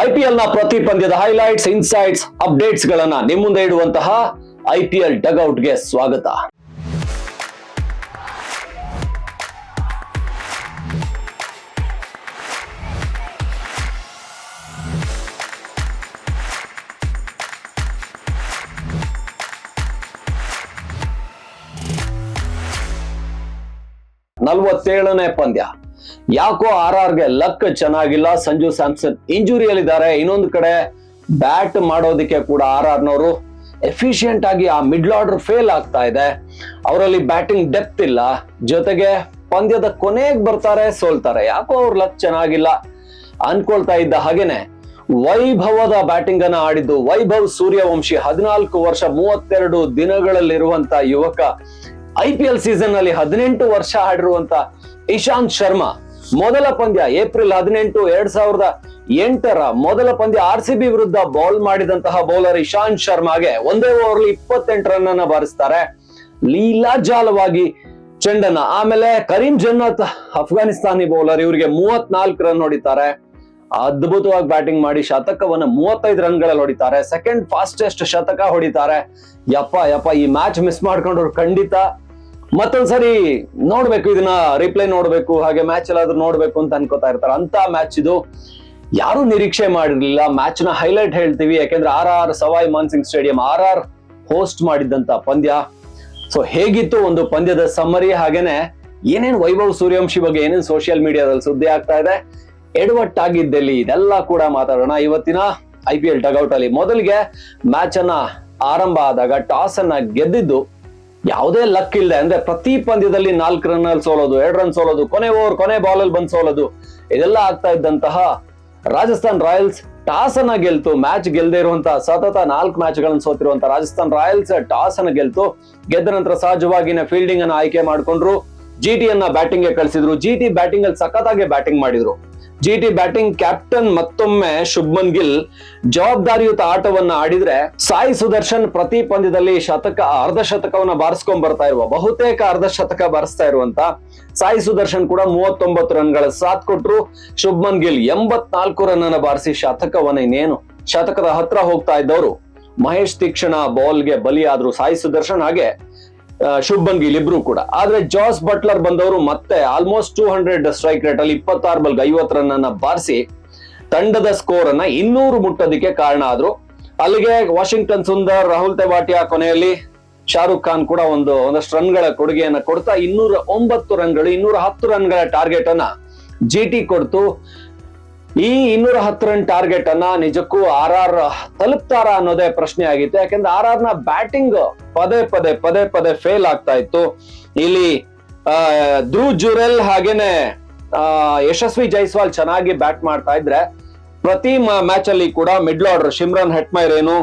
I P ಎಲ್ನ ಪ್ರತಿ ಪಂದ್ಯದ highlights insights updates ಗಳನ್ನ ನಿಮ್ಮ ಮುಂದೆ ಇಡುವಂತಹ ಐಪಿಎಲ್ ಪಿ ಎಲ್ ಡಗ್ಔಟ್ಗೆ ಸ್ವಾಗತ. ನಲ್ವತ್ತೇಳನೇ ಪಂದ್ಯ. ಯಾಕೋ ಆರ್ ಆರ್ಗೆ ಲಕ್ ಚೆನ್ನಾಗಿಲ್ಲ. ಸಂಜು ಸ್ಯಾಮ್ಸನ್ ಇಂಜುರಿಯಲ್ಲಿದ್ದಾರೆ. ಇನ್ನೊಂದು ಕಡೆ ಬ್ಯಾಟ್ ಮಾಡೋದಕ್ಕೆ ಕೂಡ ಆರ್ ಆರ್ನವರು ಎಫಿಷಿಯಂಟ್ ಆಗಿ ಆ ಮಿಡ್ಲ್ ಆರ್ಡರ್ ಫೇಲ್ ಆಗ್ತಾ ಇದೆ. ಅವರಲ್ಲಿ ಬ್ಯಾಟಿಂಗ್ ಡೆಪ್ತ್ ಇಲ್ಲ. ಜೊತೆಗೆ ಪಂದ್ಯದ ಕೊನೆಗೆ ಬರ್ತಾರೆ ಸೋಲ್ತಾರೆ. ಯಾಕೋ ಅವ್ರ ಲಕ್ ಚೆನ್ನಾಗಿಲ್ಲ ಅನ್ಕೊಳ್ತಾ ಇದ್ದ ಹಾಗೇನೆ. ವೈಭವದ ಬ್ಯಾಟಿಂಗ್ ಅನ್ನ ಆಡಿದ್ದು ವೈಭವ್ ಸೂರ್ಯವಂಶಿ ಹದಿನಾಲ್ಕು ವರ್ಷ ಮೂವತ್ತೆರಡು ದಿನಗಳಲ್ಲಿರುವಂತ ಯುವಕ ಐ ಪಿ ಎಲ್ ಸೀಸನ್ನಲ್ಲಿ ಹದಿನೆಂಟು ವರ್ಷ ಆಡಿರುವಂತ ಇಶಾಂತ್ ಶರ್ಮಾ, ಮೊದಲ ಪಂದ್ಯ ಏಪ್ರಿಲ್ ಹದಿನೆಂಟು ಎರಡ್ ಸಾವಿರದ ಎಂಟರ ಮೊದಲ ಪಂದ್ಯ ಆರ್ ಸಿ ಬಿ ವಿರುದ್ಧ ಬೌಲ್ ಮಾಡಿದಂತಹ ಬೌಲರ್ ಇಶಾಂತ್ ಶರ್ಮಾಗೆ ಒಂದೇ ಓವರ್ಲಿ ಇಪ್ಪತ್ತೆಂಟು ರನ್ ಅನ್ನ ಬಾರಿಸ್ತಾರೆ. ಲೀಲಾಜಾಲವಾಗಿ ಚೆಂಡನ್ನ, ಆಮೇಲೆ ಕರೀಂ ಜನ್ನತ್, ಅಫ್ಘಾನಿಸ್ತಾನಿ ಬೌಲರ್ ಇವರಿಗೆ ಮೂವತ್ನಾಲ್ಕು ರನ್ ಹೊಡಿತಾರೆ. ಅದ್ಭುತವಾಗಿ ಬ್ಯಾಟಿಂಗ್ ಮಾಡಿ ಶತಕವನ್ನ ಮೂವತ್ತೈದು ರನ್ಗಳಲ್ಲಿ ಹೊಡಿತಾರೆ. ಸೆಕೆಂಡ್ ಫಾಸ್ಟೆಸ್ಟ್ ಶತಕ ಹೊಡಿತಾರೆ. ಯಪ್ಪ ಯಪ್ಪ, ಈ ಮ್ಯಾಚ್ ಮಿಸ್ ಮಾಡ್ಕೊಂಡ್ರು ಖಂಡಿತ. ಮತ್ತೊಂದ್ಸರಿ ನೋಡ್ಬೇಕು, ಇದನ್ನ ರಿಪ್ಲೈ ನೋಡ್ಬೇಕು, ಹಾಗೆ ಮ್ಯಾಚ್ ಎಲ್ಲಾದ್ರೂ ನೋಡ್ಬೇಕು ಅಂತ ಅನ್ಕೋತಾ ಇರ್ತಾರೆ. ಅಂತ ಮ್ಯಾಚ್ ಇದು ಯಾರು ನಿರೀಕ್ಷೆ ಮಾಡಿರ್ಲಿಲ್ಲ. ಮ್ಯಾಚ್ನ ಹೈಲೈಟ್ ಹೇಳ್ತೀವಿ. ಯಾಕೆಂದ್ರೆ R R Sawai Mansingh stadium, R R host ಮಾಡಿದ್ದಂತ ಪಂದ್ಯ. ಸೊ ಹೇಗಿತ್ತು ಒಂದು ಪಂದ್ಯದ ಸಮ್ಮರಿ ಹಾಗೇನೆ ಏನೇನ್ ವೈಭವ್ ಸೂರ್ಯವಂಶಿ ಬಗ್ಗೆ ಏನೇನ್ ಸೋಷಿಯಲ್ ಮೀಡಿಯಾದಲ್ಲಿ ಸುದ್ದಿ ಆಗ್ತಾ ಇದೆ ಎಡವಟ್ಟಾಗಿದ್ದಲ್ಲಿ ಇದೆಲ್ಲ ಕೂಡ ಮಾತಾಡೋಣ. ಇವತ್ತಿನ ಐ ಪಿ ಎಲ್ ಟಗೌಟ್ ಅಲ್ಲಿ ಮೊದಲಿಗೆ ಮ್ಯಾಚ್ ಅನ್ನ ಆರಂಭ ಆದಾಗ ಟಾಸ್ ಅನ್ನ ಗೆದ್ದಿದ್ದು ಯಾವುದೇ ಲಕ್ ಇಲ್ಲದೆ ಅಂದ್ರೆ ಪ್ರತಿ ಪಂದ್ಯದಲ್ಲಿ ನಾಲ್ಕು ರನ್ ಅಲ್ಲಿ ಸೋಲೋದು, ಎರಡು ರನ್ ಸೋಲೋದು, ಕೊನೆ ಓವರ್ ಕೊನೆ ಬಾಲ್ ಅಲ್ಲಿ ಬಂದ್ ಸೋಲೋದು, ಇದೆಲ್ಲ ಆಗ್ತಾ ಇದ್ದಂತಹ ರಾಜಸ್ಥಾನ್ ರಾಯಲ್ಸ್ ಟಾಸ್ ಅನ್ನ ಗೆಲ್ತು ಮ್ಯಾಚ್ ಗೆಲ್ಲದೆ ಇರುವಂತಹ ಸತತ ನಾಲ್ಕು ಮ್ಯಾಚ್ಗಳನ್ನು ಸೋತಿರುವಂತಹ ರಾಜಸ್ಥಾನ್ ರಾಯಲ್ಸ್ ಟಾಸ್ ಅನ್ನ ಗೆಲ್ತು, ಗೆದ್ದ ನಂತರ ಸಹಜವಾಗಿನ ಫೀಲ್ಡಿಂಗ್ ಅನ್ನ ಆಯ್ಕೆ ಮಾಡಿಕೊಂಡ್ರು ಜಿ ಟಿ ಅನ್ನ ಬ್ಯಾಟಿಂಗ್ಗೆ ಕಳಿಸಿದ್ರು ಜಿ ಟಿ ಬ್ಯಾಟಿಂಗ್ ಅಲ್ಲಿ ಸಖತ್ತಾಗಿ ಬ್ಯಾಟಿಂಗ್ ಮಾಡಿದ್ರು. ಜಿ ಟಿ ಬ್ಯಾಟಿಂಗ್ ಕ್ಯಾಪ್ಟನ್ ಮತ್ತೊಮ್ಮೆ ಶುಭ್ಮನ್ ಗಿಲ್. ಜವಾಬ್ದಾರಿಯುತ ಆಟವನ್ನ ಆಡಿದ್ರೆ ಸಾಯಿ ಸುದರ್ಶನ್ ಪ್ರತಿ ಪಂದ್ಯದಲ್ಲಿ ಶತಕ, ಅರ್ಧ ಶತಕವನ್ನ ಬಾರಿಸ್ಕೊಂಡ್ ಬರ್ತಾ ಇರುವ, ಬಹುತೇಕ ಅರ್ಧ ಶತಕ ಬಾರಿಸ್ತಾ ಇರುವಂತ ಸಾಯಿ ಸುದರ್ಶನ್ ಕೂಡ ಮೂವತ್ತೊಂಬತ್ತು ರನ್ಗಳ ಸಾಥ್ ಕೊಟ್ರು. ಶುಭ್ಮನ್ ಗಿಲ್ ಎಂಬತ್ನಾಲ್ಕು ರನ್ ಅನ್ನ ಬಾರಿಸಿ ಶತಕವನ್ನ ಇನ್ನೇನು ಶತಕದ ಹತ್ರ ಹೋಗ್ತಾ ಇದ್ದವರು. ಮಹೇಶ್ ತೀಕ್ಷಣ ಬಾಲ್ಗೆ ಬಲಿಯಾದ್ರು ಸಾಯಿ ಸುದರ್ಶನ್. ಹಾಗೆ ಆ, ಶುಭ್ಮನ್ ಗಿಲ್ ಇಬ್ರು ಕೂಡ. ಆದ್ರೆ ಜಾಸ್ ಬಟ್ಲರ್ ಬಂದವರು ಮತ್ತೆ almost two hundred strike rate ಅಲ್ಲಿ ಇಪ್ಪತ್ತಾರು ಬಲ್ಗೆ ಐವತ್ತು ರನ್ ಬಾರಿಸಿ ತಂಡದ ಸ್ಕೋರ್ ಅನ್ನ ಇನ್ನೂರು ಮುಟ್ಟೋದಿಕ್ಕೆ ಕಾರಣ ಆದ್ರು. ಅಲ್ಲಿಗೆ ವಾಷಿಂಗ್ಟನ್ ಸುಂದರ್ ರಾಹುಲ್ ತೆವಾಟಿಯಾ ಕೊನೆಯಲ್ಲಿ ಶಾರುಖ್ ಖಾನ್ ಕೂಡ ಒಂದು ಒಂದಷ್ಟು ರನ್ಗಳ ಕೊಡುಗೆಯನ್ನ ಕೊಡ್ತಾ ಇನ್ನೂರ ಒಂಬತ್ತು ರನ್ಗಳು ಇನ್ನೂರ ಹತ್ತು ರನ್ಗಳ ಟಾರ್ಗೆಟ್ ಅನ್ನ ಜಿ ಟಿ ಕೊಡ್ತು. ಈ ಇನ್ನೂರ ಹತ್ತು ರನ್ ಟಾರ್ಗೆಟ್ ಅನ್ನ ನಿಜಕ್ಕೂ ಆರ್ ಆರ್ ತಲುಪ್ತಾರ ಅನ್ನೋದೇ ಪ್ರಶ್ನೆ ಆಗಿತ್ತು. ಯಾಕಂದ್ರೆ ಆರ್ ಆರ್ನ ಬ್ಯಾಟಿಂಗ್ ಪದೇ ಪದೇ ಪದೇ ಪದೇ ಫೇಲ್ ಆಗ್ತಾ ಇತ್ತು. ಇಲ್ಲಿ ಧ್ರುವ್ ಜುರೆಲ್ ಹಾಗೇನೆ ಯಶಸ್ವಿ ಜೈಸ್ವಾಲ್ ಚೆನ್ನಾಗಿ ಬ್ಯಾಟ್ ಮಾಡ್ತಾ ಇದ್ರೆ ಪ್ರತಿ ಮ್ಯಾಚ್ ಅಲ್ಲಿ ಕೂಡ ಮಿಡ್ಲ್ ಆರ್ಡರ್ ಶಿಮ್ರನ್, ಹೆಟ್ಮೈರ್ ಏನು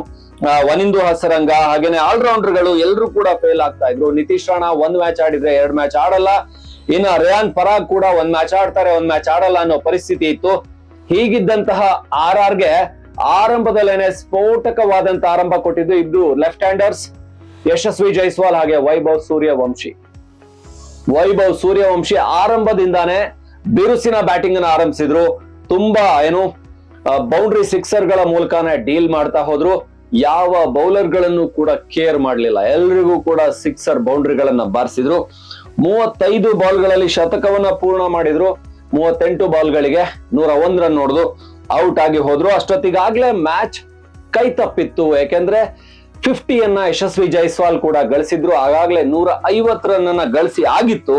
ವನಿಂದು ಹಸರಂಗ ಹಾಗೇನೆ ಆಲ್ರೌಂಡರ್ಗಳು ಎಲ್ಲರೂ ಕೂಡ ಫೇಲ್ ಆಗ್ತಾ ಇದ್ರು. ನಿತೀಶ್ ರಾಣಾ ಒಂದ್ ಮ್ಯಾಚ್ ಆಡಿದ್ರೆ ಎರಡ್ ಮ್ಯಾಚ್ ಆಡಲ್ಲ. ಇನ್ನ ರೇಯಾನ್ ಪರಾಗ್ ಕೂಡ ಒಂದ್ ಮ್ಯಾಚ್ ಆಡ್ತಾರೆ, ಒಂದ್ ಮ್ಯಾಚ್ ಆಡಲ್ಲ ಅನ್ನೋ ಪರಿಸ್ಥಿತಿ ಇತ್ತು. ಹೀಗಿದ್ದಂತಹ ಆರ್ ಆರ್ಗೆ ಆರಂಭದಲ್ಲೇನೆ ಸ್ಫೋಟಕವಾದಂತ ಆರಂಭ ಕೊಟ್ಟಿದ್ದು ಇಬ್ರು ಲೆಫ್ಟ್ ಹ್ಯಾಂಡರ್ಸ್ ಯಶಸ್ವಿ ಜೈಸ್ವಾಲ್ ಹಾಗೆ ವೈಭವ್ ಸೂರ್ಯವಂಶಿ. ವೈಭವ್ ಸೂರ್ಯವಂಶಿ ಆರಂಭದಿಂದಾನೇ ಬಿರುಸಿನ ಬ್ಯಾಟಿಂಗ್ ಅನ್ನ ಆರಂಭಿಸಿದ್ರು. ತುಂಬಾ ಏನು ಬೌಂಡ್ರಿ ಸಿಕ್ಸರ್ಗಳ ಮೂಲಕನೇ ಡೀಲ್ ಮಾಡ್ತಾ ಹೋದ್ರು. ಯಾವ ಬೌಲರ್ಗಳನ್ನು ಕೂಡ ಕೇರ್ ಮಾಡಲಿಲ್ಲ. ಎಲ್ರಿಗೂ ಕೂಡ ಸಿಕ್ಸರ್ ಬೌಂಡ್ರಿಗಳನ್ನ ಬಾರಿಸಿದ್ರು. ಮೂವತ್ತೈದು ಬಾಲ್ಗಳಲ್ಲಿ ಶತಕವನ್ನ ಪೂರ್ಣ ಮಾಡಿದ್ರು. ಮೂವತ್ತೆಂಟು ಬಾಲ್ಗಳಿಗೆ ನೂರ ಒಂದ್ ರನ್ ನೋಡಿದು ಔಟ್ ಆಗಿ ಹೋದ್ರು. ಅಷ್ಟೊತ್ತಿಗಾಗ್ಲೇ ಮ್ಯಾಚ್ ಕೈ ತಪ್ಪಿತ್ತು. ಯಾಕೆಂದ್ರೆ ಫಿಫ್ಟಿಯನ್ನ ಯಶಸ್ವಿ ಜೈಸ್ವಾಲ್ ಕೂಡ ಗಳಿಸಿದ್ರು. ಆಗಾಗ್ಲೇ ನೂರ ಐವತ್ ರನ್ ಗಳಿಸಿ ಆಗಿತ್ತು.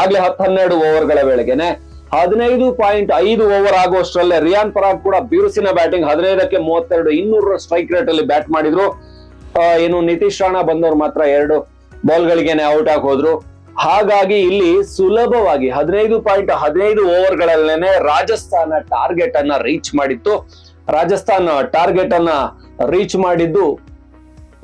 ಆಗ್ಲೇ ಹತ್ತು ಹನ್ನೆರಡು ಓವರ್ಗಳ ವೇಳೆಗೆನೆ ಹದಿನೈದು ಪಾಯಿಂಟ್ ಐದು ಓವರ್ ಆಗುವಷ್ಟರಲ್ಲೇ ರಿಯಾನ್ ಪರಾಗ್ ಕೂಡ ಬಿರುಸಿನ ಬ್ಯಾಟಿಂಗ್ ಹದಿನೈದಕ್ಕೆ ಮೂವತ್ತೆರಡು ಇನ್ನೂರ ಸ್ಟ್ರೈಕ್ ರೇಟ್ ಅಲ್ಲಿ ಬ್ಯಾಟ್ ಮಾಡಿದ್ರು. ಏನು ನಿತೀಶ್ ರಾಣಾ ಬಂದವರು ಮಾತ್ರ ಎರಡು ಬಾಲ್ಗಳಿಗೆನೆ ಔಟ್ ಆಗಿ ಹೋದ್ರು. ಹಾಗಾಗಿ ಇಲ್ಲಿ ಸುಲಭವಾಗಿ ಹದಿನೈದು ಪಾಯಿಂಟ್ ಹದಿನೈದು ಓವರ್ಗಳಲ್ಲೇನೆ ರಾಜಸ್ಥಾನ ಟಾರ್ಗೆಟ್ ಅನ್ನ ರೀಚ್ ಮಾಡಿತ್ತು. ರಾಜಸ್ಥಾನ ಟಾರ್ಗೆಟ್ ಅನ್ನ ರೀಚ್ ಮಾಡಿದ್ದು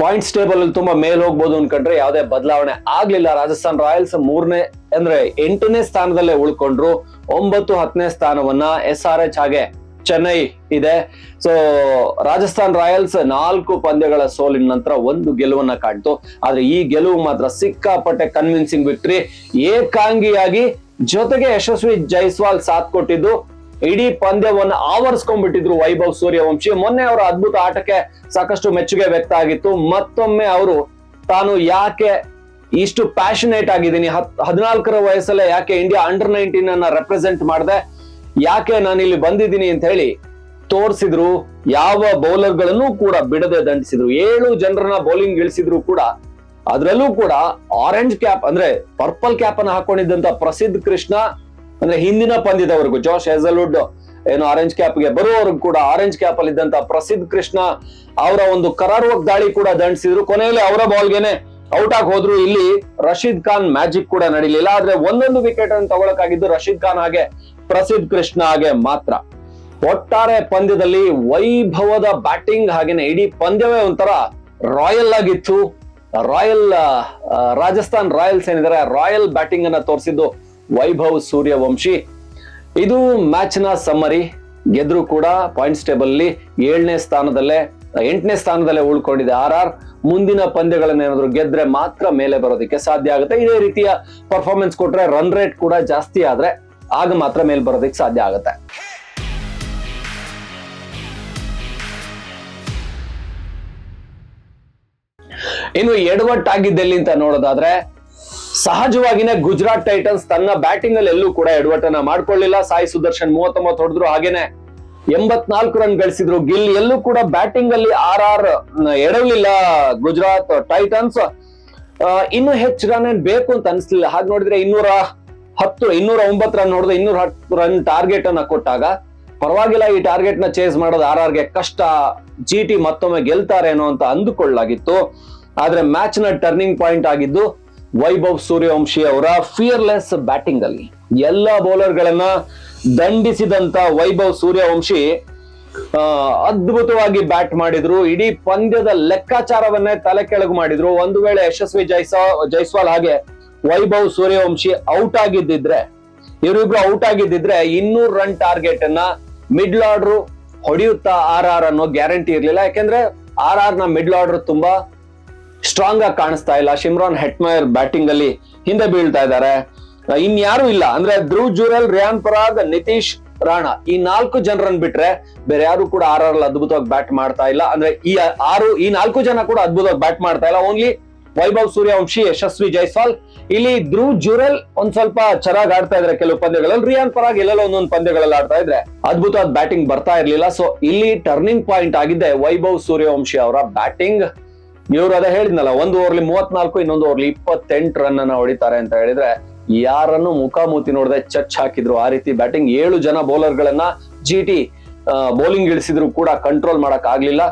ಪಾಯಿಂಟ್ಸ್ ಟೇಬಲ್ ಅಲ್ಲಿ ತುಂಬಾ ಮೇಲ್ ಹೋಗ್ಬೋದು ಅನ್ಕೊಂಡ್ರೆ ಯಾವುದೇ ಬದಲಾವಣೆ ಆಗ್ಲಿಲ್ಲ. ರಾಜಸ್ಥಾನ್ ರಾಯಲ್ಸ್ ಮೂರನೇ ಅಂದ್ರೆ ಎಂಟನೇ ಸ್ಥಾನದಲ್ಲೇ ಉಳ್ಕೊಂಡ್ರು. ಒಂಬತ್ತು ಹತ್ತನೇ ಸ್ಥಾನವನ್ನ ಎಸ್ ಆರ್ ಎಚ್ ಹಾಗೆ ಚೆನ್ನೈ ಇದೆ. ಸೊ ರಾಜಸ್ಥಾನ್ ರಾಯಲ್ಸ್ ನಾಲ್ಕು ಪಂದ್ಯಗಳ ಸೋಲಿನ ನಂತರ ಒಂದು ಗೆಲುವನ್ನ ಕಾಣ್ತು. ಆದ್ರೆ ಈ ಗೆಲುವು ಮಾತ್ರ ಸಿಕ್ಕಾಪಟ್ಟೆ ಕನ್ವಿನ್ಸಿಂಗ್ ವಿಕ್ಟ್ರಿ ಏಕಾಂಗಿಯಾಗಿ ಜೊತೆಗೆ ಯಶಸ್ವಿ ಜೈಸ್ವಾಲ್ ಸಾಥ್ ಕೊಟ್ಟಿದ್ದು. ಇಡೀ ಪಂದ್ಯವನ್ನು ಆವರಿಸ್ಕೊಂಡ್ಬಿಟ್ಟಿದ್ರು ವೈಭವ್ ಸೂರ್ಯವಂಶಿ. ಮೊನ್ನೆ ಅವರ ಅದ್ಭುತ ಆಟಕ್ಕೆ ಸಾಕಷ್ಟು ಮೆಚ್ಚುಗೆ ವ್ಯಕ್ತ ಆಗಿತ್ತು. ಮತ್ತೊಮ್ಮೆ ಅವರು ತಾನು ಯಾಕೆ ಇಷ್ಟು ಪ್ಯಾಷನೇಟ್ ಆಗಿದ್ದೀನಿ. ಹತ್, ಹದಿನಾಲ್ಕರ ವಯಸ್ಸಲ್ಲೇ ಯಾಕೆ ಇಂಡಿಯಾ ಅಂಡರ್ ನೈನ್ಟೀನ್ ಅನ್ನ ರೆಪ್ರೆಸೆಂಟ್ ಮಾಡಿದೆ? ಯಾಕೆ ನಾನು ಇಲ್ಲಿ ಬಂದಿದ್ದೀನಿ ಅಂತ ಹೇಳಿ ತೋರಿಸಿದ್ರು, ಯಾವ ಬೌಲರ್ಗಳನ್ನು ಕೂಡ ಬಿಡದೆ ದಂಡಿಸಿದ್ರು. ಏಳು ಜನರನ್ನ ಬೌಲಿಂಗ್ ಇಳಿಸಿದ್ರು ಕೂಡ, ಅದ್ರಲ್ಲೂ ಕೂಡ ಆರೆಂಜ್ ಕ್ಯಾಪ್ ಅಂದ್ರೆ ಪರ್ಪಲ್ ಕ್ಯಾಪ್ ಅನ್ನು ಹಾಕೊಂಡಿದ್ದಂತ ಪ್ರಸಿದ್ಧ ಕೃಷ್ಣ ಅಂದ್ರೆ ಹಿಂದಿನ ಪಂದ್ಯದವರೆಗೂ, ಜಾಶ್ ಹೆಸಲ್ವುಡ್ ಏನು ಆರೆಂಜ್ ಕ್ಯಾಪ್ಗೆ ಬರುವವರೆಗೂ ಕೂಡ ಆರೆಂಜ್ ಕ್ಯಾಪ್ ಅಲ್ಲಿ ಇದ್ದಂತ ಪ್ರಸಿದ್ಧ ಕೃಷ್ಣ ಅವರ ಒಂದು ಕರಾರುವಕ್ ದಾಳಿ ಕೂಡ ದಂಡಿಸಿದ್ರು. ಕೊನೆಯಲ್ಲಿ ಅವರ ಬಾಲ್ಗೆನೆ ಔಟ್ ಆಗಿ ಹೋದ್ರು. ಇಲ್ಲಿ ರಶೀದ್ ಖಾನ್ ಮ್ಯಾಜಿಕ್ ಕೂಡ ನಡೀಲಿಲ್ಲ. ಆದ್ರೆ ಒಂದೊಂದು ವಿಕೆಟ್ ಅನ್ನು ತಗೊಳಕಾಗಿದ್ದು ರಶೀದ್ ಖಾನ್ ಹಾಗೆ ಪ್ರಸಿದ್ಧ ಕೃಷ್ಣ ಹಾಗೆ ಮಾತ್ರ. ಒಟ್ಟಾರೆ ಪಂದ್ಯದಲ್ಲಿ ವೈಭವದ ಬ್ಯಾಟಿಂಗ್ ಹಾಗೇನೆ ಇಡೀ ಪಂದ್ಯವೇ ಒಂಥರ ರಾಯಲ್ ಆಗಿತ್ತು. ರಾಯಲ್ ರಾಜಸ್ಥಾನ್ ರಾಯಲ್ಸ್ ಏನಿದ್ದಾರೆ ರಾಯಲ್ ಬ್ಯಾಟಿಂಗ್ ಅನ್ನ ತೋರಿಸಿದ್ದು ವೈಭವ್ ಸೂರ್ಯವಂಶಿ. ಇದು ಮ್ಯಾಚ್ನ ಸಮ್ಮರಿ. ಗೆದ್ರು ಕೂಡ ಪಾಯಿಂಟ್ಸ್ ಟೇಬಲ್ ಏಳನೇ ಸ್ಥಾನದಲ್ಲೇ, ಎಂಟನೇ ಸ್ಥಾನದಲ್ಲೇ ಉಳ್ಕೊಂಡಿದೆ ಆರ್ ಆರ್. ಮುಂದಿನ ಪಂದ್ಯಗಳನ್ನೇನಾದ್ರು ಗೆದ್ರೆ ಮಾತ್ರ ಮೇಲೆ ಬರೋದಕ್ಕೆ ಸಾಧ್ಯ ಆಗುತ್ತೆ. ಇದೇ ರೀತಿಯ ಪರ್ಫಾರ್ಮೆನ್ಸ್ ಕೊಟ್ರೆ ರನ್ ರೇಟ್ ಕೂಡ ಜಾಸ್ತಿ ಆದ್ರೆ ಆಗ ಮಾತ್ರ ಮೇಲ್ ಬರೋದಕ್ಕೆ ಸಾಧ್ಯ ಆಗುತ್ತೆ. ಇನ್ನು ಎಡವಟ್ಟಾಗಿದ್ದೆಲ್ಲಿ ಅಂತ ನೋಡೋದಾದ್ರೆ, ಸಹಜವಾಗಿನೇ ಗುಜರಾತ್ ಟೈಟನ್ಸ್ ತನ್ನ ಬ್ಯಾಟಿಂಗ್ ಅಲ್ಲಿ ಎಲ್ಲೂ ಕೂಡ ಎಡವಟ್ಟನ್ನ ಮಾಡ್ಕೊಳ್ಳಿಲ್ಲ. ಸಾಯಿ ಸುದರ್ಶನ್ ಮೂವತ್ತೊಂಬತ್ತು ಹೊಡೆದ್ರು, ಹಾಗೇನೆ ಎಂಬತ್ನಾಲ್ಕು ರನ್ ಗಳಿಸಿದ್ರು. ಗಿಲ್ ಎಲ್ಲೂ ಕೂಡ ಬ್ಯಾಟಿಂಗ್ ಅಲ್ಲಿ ಆರ್ ಆರ್ ಎಡವಲಿಲ್ಲ ಗುಜರಾತ್ ಟೈಟನ್ಸ್. ಇನ್ನು ಹೆಚ್ಚು ರನ್ ಏನ್ ಬೇಕು ಅಂತ ಅನ್ಸ್ಲಿಲ್ಲ. ಹಾಗೆ ನೋಡಿದ್ರೆ ಇನ್ನೂರ ಹತ್ತು, ಇನ್ನೂರ ಒಂಬತ್ತು ರನ್ ನೋಡಿದ್ರೆ ಇನ್ನೂರ ಹತ್ತು ರನ್ ಟಾರ್ಗೆಟ್ ಅನ್ನ ಕೊಟ್ಟಾಗ ಪರವಾಗಿಲ್ಲ ಈ ಟಾರ್ಗೆಟ್ನ ಚೇಸ್ ಮಾಡೋದು ಆರ್ ಆರ್ಗೆ ಕಷ್ಟ ಜಿ ಟಿ ಮತ್ತೊಮ್ಮೆ ಗೆಲ್ತಾರೇನೋ ಅಂತ ಅಂದುಕೊಳ್ಳಲಾಗಿತ್ತು. ಆದ್ರೆ ಮ್ಯಾಚ್ನ ಟರ್ನಿಂಗ್ ಪಾಯಿಂಟ್ ಆಗಿದ್ದು ವೈಭವ್ ಸೂರ್ಯವಂಶಿ ಅವರ ಫಿಯರ್ಲೆಸ್ ಬ್ಯಾಟಿಂಗ್ ಅಲ್ಲಿ. ಎಲ್ಲ ಬೌಲರ್ ಗಳನ್ನ ದಂಡಿಸಿದಂತ ವೈಭವ್ ಸೂರ್ಯವಂಶಿ ಅದ್ಭುತವಾಗಿ ಬ್ಯಾಟ್ ಮಾಡಿದ್ರು. ಇಡೀ ಪಂದ್ಯದ ಲೆಕ್ಕಾಚಾರವನ್ನೇ ತಲೆ ಕೆಳಗು ಮಾಡಿದ್ರು. ಒಂದು ವೇಳೆ ಯಶಸ್ವಿ ಜೈಸ, ಜೈಸ್ವಾಲ್ ಹಾಗೆ ವೈಭವ್ ಸೂರ್ಯವಂಶಿ ಔಟ್ ಆಗಿದ್ದಿದ್ರೆ, ಇವರಿಬ್ರು ಔಟ್ ಆಗಿದ್ದಿದ್ರೆ ಇನ್ನೂರು ರನ್ ಟಾರ್ಗೆಟ್ ಅನ್ನ ಮಿಡ್ಲ್ ಆರ್ಡರ್ ಹೊಡೆಯುತ್ತಾ ಆರ್ ಆರ್ ಅನ್ನೋ ಗ್ಯಾರಂಟಿ ಇರಲಿಲ್ಲ. ಯಾಕೆಂದ್ರೆ ಆರ್ ಆರ್ನ ಮಿಡ್ಲ್ ಆರ್ಡರ್ ತುಂಬಾ ಸ್ಟ್ರಾಂಗ್ ಆಗಿ ಕಾಣಿಸ್ತಾ ಇಲ್ಲ. ಶಿಮ್ರಾನ್ ಹೆಟ್ಮಯರ್ ಬ್ಯಾಟಿಂಗ್ ಅಲ್ಲಿ ಹಿಂದೆ ಬೀಳ್ತಾ ಇದ್ದಾರೆ. ಇನ್ಯಾರು ಇಲ್ಲ. ಅಂದ್ರೆ ಧ್ರುವ್ ಜುರೆಲ್, ರಿಯಾನ್ ಪರಾಗ್, ನಿತೀಶ್ ರಾಣಾ ಈ ನಾಲ್ಕು ಜನರನ್ನ ಬಿಟ್ರೆ ಬೇರೆ ಯಾರು ಕೂಡ ಆರ್ ಆರ್ ಅದ್ಭುತವಾಗಿ ಬ್ಯಾಟ್ ಮಾಡ್ತಾ ಇಲ್ಲ. ಅಂದ್ರೆ ಈ ಆರು, ಈ ನಾಲ್ಕು ಜನ ಕೂಡ ಅದ್ಭುತವಾಗಿ ಬ್ಯಾಟ್ ಮಾಡ್ತಾ ಇಲ್ಲ. ಓನ್ಲಿ ವೈಭವ್ ಸೂರ್ಯವಂಶಿ, ಯಶಸ್ವಿ ಜೈಸ್ವಾಲ್ ಇಲ್ಲಿ ಧ್ರುವ್ ಜುರಲ್ ಒಂದ್ ಸ್ವಲ್ಪ ಚೆನ್ನಾಗಿ ಆಡ್ತಾ ಇದ್ರೆ ಕೆಲವು ಪಂದ್ಯಗಳಲ್ಲಿ. ರಿಯಾನ್ ಪರಾಗ್ ಎಲ್ಲೆಲ್ಲ ಒಂದೊಂದು ಪಂದ್ಯಗಳಲ್ಲಿ ಆಡ್ತಾ ಇದ್ರೆ ಅದ್ಭುತವಾದ ಬ್ಯಾಟಿಂಗ್ ಬರ್ತಾ ಇರ್ಲಿಲ್ಲ. ಸೊ ಇಲ್ಲಿ ಟರ್ನಿಂಗ್ ಪಾಯಿಂಟ್ ಆಗಿದೆ ವೈಭವ್ ಸೂರ್ಯವಂಶಿ ಅವರ ಬ್ಯಾಟಿಂಗ್. ಇವ್ರು ಅದೇ ಹೇಳಿದ್ನಲ್ಲ, ಒಂದು ಓವರ್ಲಿ ಮೂವತ್ನಾಲ್ಕು, ಇನ್ನೊಂದು ಓವರ್ಲಿ ಇಪ್ಪತ್ತೆಂಟು ರನ್ ಅನ್ನ ಹೊಡಿತಾರೆ ಅಂತ ಹೇಳಿದ್ರೆ ಯಾರನ್ನು ಮುಖಾಮುಖಿ ನೋಡದೆ ಚಚ್ ಹಾಕಿದ್ರು ಆ ರೀತಿ ಬ್ಯಾಟಿಂಗ್. ಏಳು ಜನ ಬೌಲರ್ ಗಳನ್ನ ಜಿ ಟಿ ಬೌಲಿಂಗ್ ಇಳಿಸಿದ್ರು ಕೂಡ ಕಂಟ್ರೋಲ್ ಮಾಡಕ್ ಆಗ್ಲಿಲ್ಲ.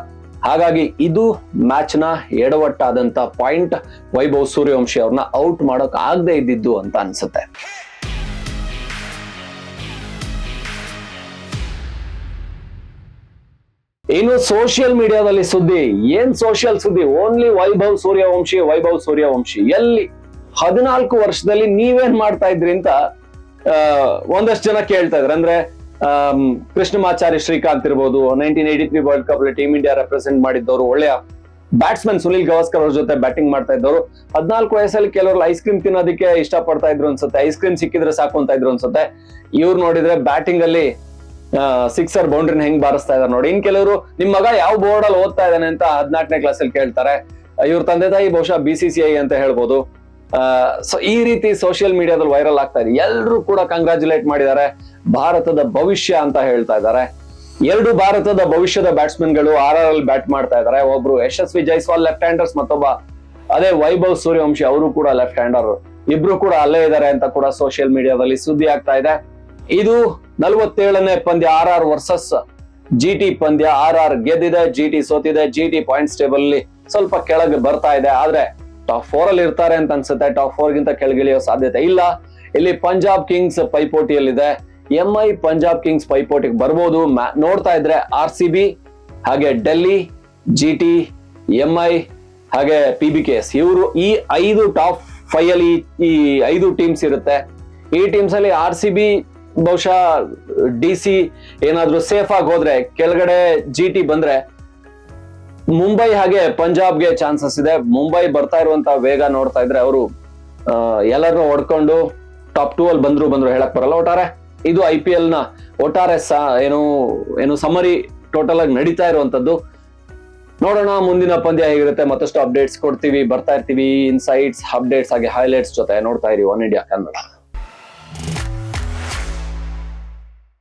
ಹಾಗಾಗಿ ಇದು ಮ್ಯಾಚ್ನ ಎಡವಟ್ಟಾದಂತ ಪಾಯಿಂಟ್ ವೈಭವ್ ಸೂರ್ಯವಂಶಿ ಅವ್ರನ್ನ ಔಟ್ ಮಾಡೋಕ್ ಆಗದೆ ಇದ್ದಿದ್ದು ಅಂತ ಅನ್ಸುತ್ತೆ. ಇನ್ನು ಸೋಷಿಯಲ್ ಮೀಡಿಯಾದಲ್ಲಿ ಸುದ್ದಿ, ಏನ್ ಸೋಷಿಯಲ್ ಸುದ್ದಿ? ಓನ್ಲಿ ವೈಭವ್ ಸೂರ್ಯವಂಶಿ ವೈಭವ್ ಸೂರ್ಯವಂಶಿ. ಎಲ್ಲಿ ಹದಿನಾಲ್ಕು ವರ್ಷದಲ್ಲಿ ನೀವೇನ್ ಮಾಡ್ತಾ ಇದ್ರಿ ಅಂತ ಒಂದಷ್ಟು ಜನ ಕೇಳ್ತಾ ಇದ್ರು. ಅಂದ್ರೆ ಆಮ್, ಕೃಷ್ಣಮಾಚಾರಿ ಶ್ರೀಕಾಂತ್ ಇರ್ಬೋದು nineteen eighty three world cup ಅಲ್ಲಿ ಟೀಮ್ ಇಂಡಿಯಾ ರೆಪ್ರೆಸೆಂಟ್ ಮಾಡಿದ್ದವರು ಒಳ್ಳೆಯ ಬ್ಯಾಟ್ಸ್ಮನ್ ಸುನಿಲ್ ಗವಾಸ್ಕರ್ ಅವ್ರ ಜೊತೆ ಬ್ಯಾಟಿಂಗ್ ಮಾಡ್ತಾ ಇದ್ದವರು. ಹದಿನಾಲ್ಕು ವಯಸ್ಸಲ್ಲಿ ಕೆಲವರು ಐಸ್ ಕ್ರೀಮ್ ತಿನ್ನೋದಕ್ಕೆ ಇಷ್ಟಪಡ್ತಾ ಇದ್ರು ಅನ್ಸುತ್ತೆ. ಐಸ್ ಕ್ರೀಮ್ ಸಿಕ್ಕಿದ್ರೆ ಸಾಕು ಅಂತ ಇದ್ರು ಅನ್ಸುತ್ತೆ. ಇವ್ರು ನೋಡಿದ್ರೆ ಬ್ಯಾಟಿಂಗ್ ಅಲ್ಲಿ ಸಿಕ್ಸರ್ ಬೌಂಡ್ರಿನ ಹೆಂಗ್ ಬಾರಿಸ್ತಾ ಇದಾರೆ ನೋಡಿ. ಇನ್ ಕೆಲವರು ನಿಮ್ ಮಗ ಯಾವ ಬೋರ್ಡ್ ಅಲ್ಲಿ ಓದ್ತಾ ಇದ್ದಾನೆ? ಅಂತ ಹದಿನಾಲ್ಕನೇ ಕ್ಲಾಸ್ ಅಲ್ಲಿ ಕೇಳ್ತಾರೆ. ಇವ್ರ ತಂದೆ ತಾಯಿ ಬಹುಶಃ ಬಿ ಅಂತ ಹೇಳ್ಬೋದು. ಸೊ ಈ ರೀತಿ ಸೋಷಿಯಲ್ ಮೀಡಿಯಾದಲ್ಲಿ ವೈರಲ್ ಆಗ್ತಾ ಇದೆ. ಎಲ್ಲರೂ ಕೂಡ ಕಂಗ್ರಾಚುಲೇಟ್ ಮಾಡಿದ್ದಾರೆ. ಭಾರತದ ಭವಿಷ್ಯ ಅಂತ ಹೇಳ್ತಾ ಇದ್ದಾರೆ. ಎರಡು ಭಾರತದ ಭವಿಷ್ಯದ ಬ್ಯಾಟ್ಸ್ಮನ್ಗಳು ಆರ್ ಆರ್ ಅಲ್ಲಿ ಬ್ಯಾಟ್ ಮಾಡ್ತಾ ಇದ್ದಾರೆ. ಒಬ್ರು ಯಶಸ್ವಿ ಜೈಸ್ವಾಲ್ ಲೆಫ್ಟ್ ಹ್ಯಾಂಡರ್ಸ್ ಮತ್ತೊಬ್ಬ ಅದೇ ವೈಭವ್ ಸೂರ್ಯವಂಶಿ, ಅವರು ಕೂಡ ಲೆಫ್ಟ್ ಹ್ಯಾಂಡರ್ ಇಬ್ರು ಕೂಡ ಅಲ್ಲೇ ಇದ್ದಾರೆ ಅಂತ ಕೂಡ ಸೋಷಿಯಲ್ ಮೀಡಿಯಾದಲ್ಲಿ ಸುದ್ದಿ ಆಗ್ತಾ ಇದೆ. ಇದು ನಲವತ್ತೇಳನೇ ಪಂದ್ಯ, R R versus G T ಪಂದ್ಯ. ಆರ್ ಆರ್ ಗೆದ್ದಿದೆ ಜಿ ಟಿ ಸೋತಿದೆ ಜಿ ಟಿ ಪಾಯಿಂಟ್ಸ್ ಟೇಬಲ್ ಸ್ವಲ್ಪ ಕೆಳಗೆ ಬರ್ತಾ ಇದೆ. ಆದ್ರೆ ಟಾಪ್ ಫೋರ್ ಅಲ್ಲಿ ಇರ್ತಾರೆ ಅಂತ ಅನ್ಸುತ್ತೆ. ಟಾಪ್ ಫೋರ್ ಗಿಂತ ಕೆಳಗಿಳಿಯೋ ಸಾಧ್ಯತೆ ಇಲ್ಲ. ಇಲ್ಲಿ ಪಂಜಾಬ್ ಕಿಂಗ್ಸ್ ಪೈಪೋಟಿಯಲ್ಲಿದೆ. ಎಂ ಐ ಪಂಜಾಬ್ ಕಿಂಗ್ಸ್ ಪೈಪೋಟಿಗೆ ಬರ್ಬೋದು. ನೋಡ್ತಾ ಇದ್ರೆ ಆರ್ ಸಿ ಬಿ ಹಾಗೆ Delhi G T M I ಹಾಗೆ ಪಿ ಬಿ ಕೆ ಎಸ್ ಇವರು ಈ ಐದು ಟಾಪ್ ಫೈವ್ ಅಲ್ಲಿ ಈ ಐದು ಟೀಮ್ಸ್ ಇರುತ್ತೆ. ಈ ಟೀಮ್ಸ್ ಅಲ್ಲಿ ಆರ್ ಸಿ ಬಿ ಬಹುಶಃ ಡಿ ಸಿ ಏನಾದ್ರೂ ಸೇಫ್ ಆಗಿ ಹೋದ್ರೆ, ಕೆಳಗಡೆ ಜಿ ಟಿ ಬಂದ್ರೆ ಮುಂಬೈ ಹಾಗೆ ಪಂಜಾಬ್ಗೆ ಚಾನ್ಸಸ್ ಇದೆ. ಮುಂಬೈ ಬರ್ತಾ ಇರುವಂತ ವೇಗ ನೋಡ್ತಾ ಇದ್ರೆ ಅವರು ಎಲ್ಲರನ್ನೂ ಹೊಡ್ಕೊಂಡು ಟಾಪ್ ಟೂ ಅಲ್ಲಿ ಬಂದ್ರು ಬಂದ್ರು ಹೇಳಕ್ ಬರಲ್ಲ. ಒಟ್ಟಾರೆ ಇದು ಐ ಪಿ ಎಲ್ನ ಒಟ್ಟಾರೆ ಏನು ಏನು ಸಮರಿ ಟೋಟಲ್ ಆಗಿ ನಡೀತಾ ಇರುವಂತದ್ದು. ನೋಡೋಣ ಮುಂದಿನ ಪಂದ್ಯ ಹೇಗಿರುತ್ತೆ. ಮತ್ತಷ್ಟು ಅಪ್ಡೇಟ್ಸ್ ಕೊಡ್ತೀವಿ. ಬರ್ತಾ ಇರ್ತೀವಿ. ಇನ್ಸೈಟ್ಸ್ ಅಪ್ಡೇಟ್ಸ್ ಹಾಗೆ ಹೈಲೈಟ್ಸ್ ಜೊತೆ ನೋಡ್ತಾ ಇರಿ ಒನ್ ಇಂಡಿಯಾ ಕನ್ನಡ